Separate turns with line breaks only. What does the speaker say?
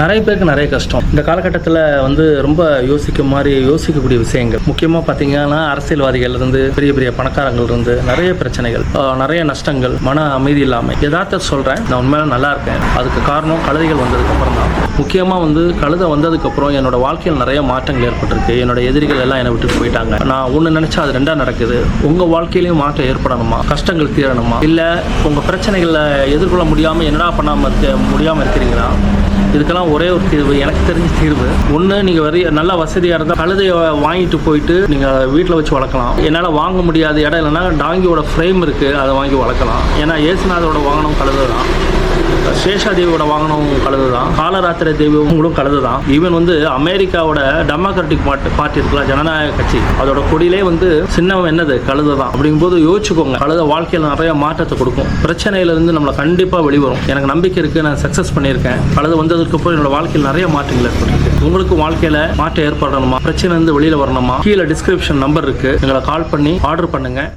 நிறைய பேருக்கு நிறைய கஷ்டம். இந்த காலகட்டத்தில் வந்து ரொம்ப யோசிக்க மாதிரி யோசிக்கக்கூடிய விஷயங்கள். முக்கியமாக பார்த்தீங்கன்னா அரசியல்வாதிகள் இருந்து பெரிய பெரிய பணக்காரங்கள் இருந்து நிறைய பிரச்சனைகள் நிறைய நஷ்டங்கள் மன அமைதி இல்லாமல் யதார்த்த சொல்கிறேன் நான் உண்மையில நல்லா இருக்கேன். அதுக்கு காரணம் கழுதைகள் வந்ததுக்கப்புறம் தான். முக்கியமாக வந்து கழுதை வந்ததுக்கப்புறம் என்னோட வாழ்க்கையில் நிறைய மாற்றங்கள் ஏற்பட்டிருக்கு. என்னோட எதிரிகள் எல்லாம் என்னை விட்டுட்டு போயிட்டாங்க. நான் ஒன்று நினச்சா அது ரெண்டாக நடக்குது. உங்கள் வாழ்க்கையிலையும் மாற்றம் ஏற்படணுமா? கஷ்டங்கள் தீரணுமா? இல்லை உங்கள் பிரச்சனைகளை எதிர்கொள்ள முடியாமல் என்னடா பண்ணாமல் இருக்க முடியாமல் இருக்கிறீங்களா? இதுக்கெல்லாம் ஒரே ஒரு தீர்வு எனக்கு தெரிஞ்ச தீர்வு. ஒன்று நீங்கள் வரி நல்ல வசதியாக இருந்தால் கழுதையை வாங்கிட்டு போயிட்டு நீங்கள் வீட்டில் வச்சு வளர்க்கலாம். என்னால் வாங்க முடியாத இடம் இல்லைன்னா டாங்கியோட ஃப்ரேம் இருக்குது அதை வாங்கி வளர்க்கலாம். ஏன்னா ஏசுநாதோட வாகனம் கழுதை தான் சேஷாதேவியோட வாகனம் கழுது தான் காலராத்திரி தெய்வங்களும் கழுது தான் ஈவன் வந்து அமெரிக்காவோட டெமோக்ராட்டிக் பார்ட்டி இருக்கலாம் ஜனநாயக கட்சி. அதோட கொடியிலே வந்து சின்னம் என்னது? கழுது தான் அப்படிங்கும்போது யோசிச்சுக்கோங்க. கழுத வாழ்க்கையில் நிறைய மாற்றத்தை கொடுக்கும். பிரச்சனையிலேருந்து நம்மளை கண்டிப்பாக வெளிவரும். எனக்கு நம்பிக்கை இருக்குது நான் சக்ஸஸ் பண்ணியிருக்கேன். கழுது வந்ததுக்கு அப்புறம் என்னோட வாழ்க்கையில் நிறைய மாற்றங்கள் ஏற்பட்டிருக்கு. உங்களுக்கு வாழ்க்கையில் மாற்றம் ஏற்படணுமா? பிரச்சனை இருந்து வெளியில் வரணுமா? கீழே டிஸ்கிரிப்ஷன் நம்பர் இருக்குது எங்களை கால் பண்ணி ஆர்டர் பண்ணுங்கள்